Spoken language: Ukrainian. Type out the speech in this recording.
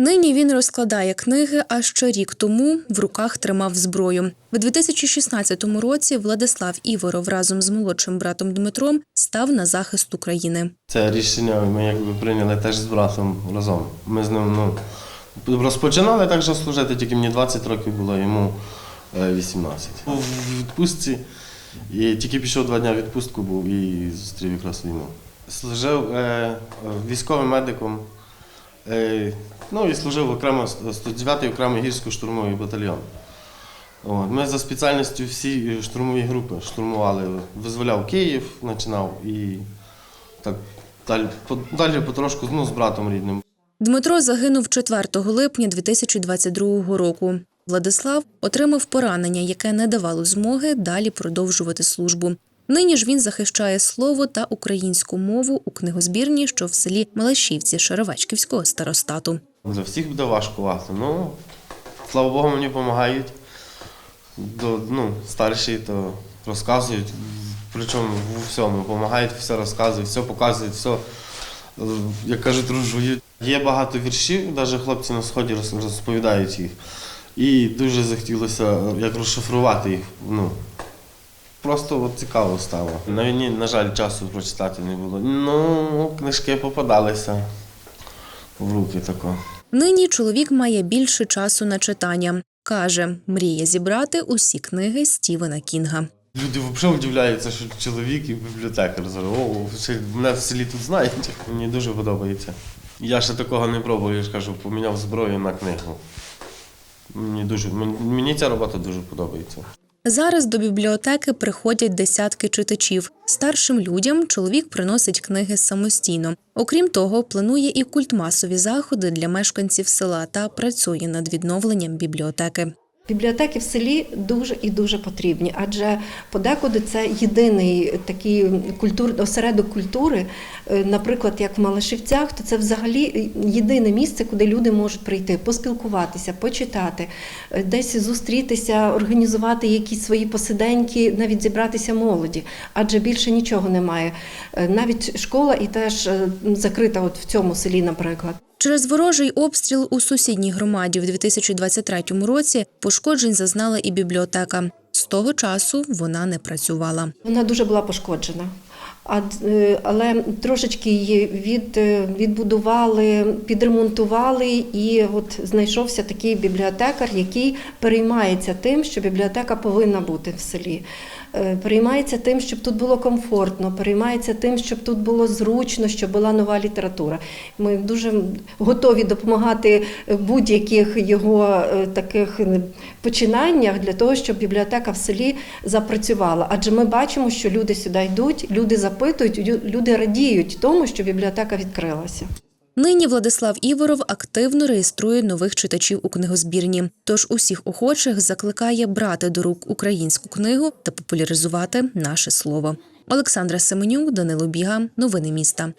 Нині він розкладає книги, а ще рік тому в руках тримав зброю. В 2016 році Владислав Іворов разом з молодшим братом Дмитром став на захист України. Це рішення ми якби прийняли теж з братом разом. Ми з ним ну, розпочинали так же служити, тільки мені 20 років було, йому е, 18. В відпустці і тільки пішов два дні відпустку був і зустрів якраз війну. Служив е, військовим медиком, е, ну і служив окремо 109-й окремий гірсько-штурмовий батальйон. От, ми за спеціальністю всі штурмові групи штурмували. Визволяв Київ, починав і так далі, далі потрошку ну, з братом рідним. Дмитро загинув 4 липня 2022 року. Владислав отримав поранення, яке не давало змоги далі продовжувати службу. Нині ж він захищає слово та українську мову у книгозбірні, що в селі Малашівці Шаровечківського старостату. Для всіх буде важкувато. Ну, слава Богу, мені допомагають. До, ну, старші то розказують, причому в всьому допомагають, все розказують, все показують, все, е, як кажуть, розжують. Є багато віршів, навіть хлопці на сході розповідають їх. І дуже захотілося як розшифрувати їх. Ну, просто от цікаво стало. На війні, на жаль, часу прочитати не було. Ну, книжки попадалися в руки тако. Нині чоловік має більше часу на читання. Каже, мріє зібрати усі книги Стівена Кінга. Люди взагалі удивляються, що чоловік і бібліотекар. Зараз, О, мене в селі тут знають. Мені дуже подобається. Я ще такого не пробував, я ж кажу, поміняв зброю на книгу. Мені дуже мені ця робота дуже подобається. Зараз до бібліотеки приходять десятки читачів. Старшим людям чоловік приносить книги самостійно. Окрім того, планує і культмасові заходи для мешканців села та працює над відновленням бібліотеки. Бібліотеки в селі дуже і дуже потрібні, адже подекуди це єдиний такий культур, осередок культури. Е, Наприклад, як в Малашівцях, то це взагалі єдине місце, куди люди можуть прийти, поспілкуватися, почитати, е, десь зустрітися, організувати якісь свої посиденьки, навіть зібратися молоді, адже більше нічого немає. Е, Навіть школа і теж закрита, от в цьому селі, наприклад. Через ворожий обстріл у сусідній громаді в 2023 році пошкоджень зазнала і бібліотека. З того часу вона не працювала. Вона дуже була пошкоджена. Е, але трошечки її від, е, відбудували, підремонтували, і от знайшовся такий бібліотекар, який переймається тим, що бібліотека повинна бути в селі. Е, Переймається тим, щоб тут було комфортно, переймається тим, щоб тут було зручно, щоб була нова література. Ми дуже готові допомагати будь-яких його таких починаннях для того, щоб бібліотека в селі запрацювала. Адже ми бачимо, що люди сюди йдуть, люди запитують, люди радіють тому, що бібліотека відкрилася. Нині Владислав Іворов активно реєструє нових читачів у книгозбірні. Тож усіх охочих закликає брати до рук українську книгу та популяризувати наше слово. Олександра Семенюк, Данило Біга, новини міста.